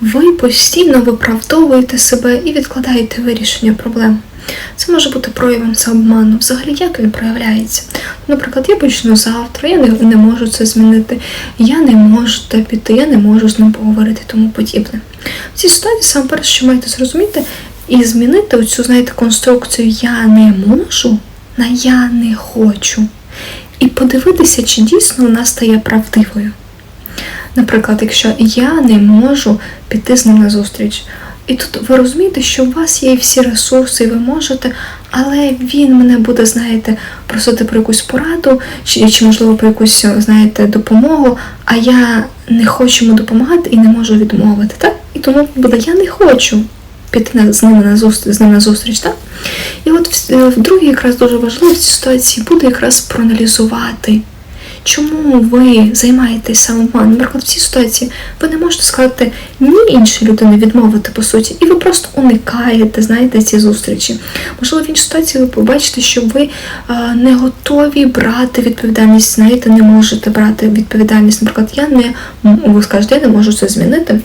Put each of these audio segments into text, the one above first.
ви постійно виправдовуєте себе і відкладаєте вирішення проблем. Це може бути проявом самообману. Взагалі, як він проявляється? Наприклад, я почну завтра, я не, не можу це змінити, я не можу те піти, я не можу з ним поговорити тому подібне. В цій ситуації саме перше, що маєте зрозуміти, і змінити оцю, знаєте, конструкцію я не можу на я не хочу. І подивитися, чи дійсно вона стає правдивою. Наприклад, якщо я не можу піти з ним на зустріч, і тут ви розумієте, що у вас є всі ресурси, і ви можете, але він мене буде, знаєте, просити про якусь пораду, чи, чи можливо про якусь, знаєте, допомогу, а я не хочу йому допомагати і не можу відмовити, так? І тому буде я не хочу піти на, з ними на зустріч, з ним на зустріч, так? І от в, в другій якраз дуже важливо в цій ситуації буде якраз проаналізувати. Чому ви займаєтесь самообманом? Наприклад, в цій ситуації ви не можете сказати ні іншій людині відмовити по суті, і ви просто уникаєте, знаєте, ці зустрічі. Можливо, в іншій ситуації ви побачите, що ви не готові брати відповідальність, знаєте, не можете брати відповідальність. Наприклад, я не ви скажете, я не можу це змінити.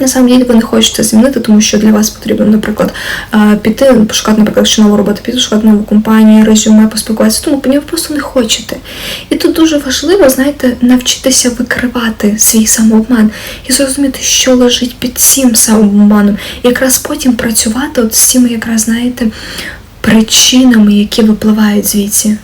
На самом деле ви не хочете змінити, тому що для вас потрібно, наприклад, е, піти, пошукати, наприклад, що нову роботу, піти шукати нову компанію, резюме, поспілкуватися, тому ви просто не хочете. І тут дуже важливо, знаєте, навчитися викривати свій самообман і зрозуміти, що лежить під цим самообманом, і якраз потім працювати от з цими, якраз знаєте, причинами, які випливають звідси.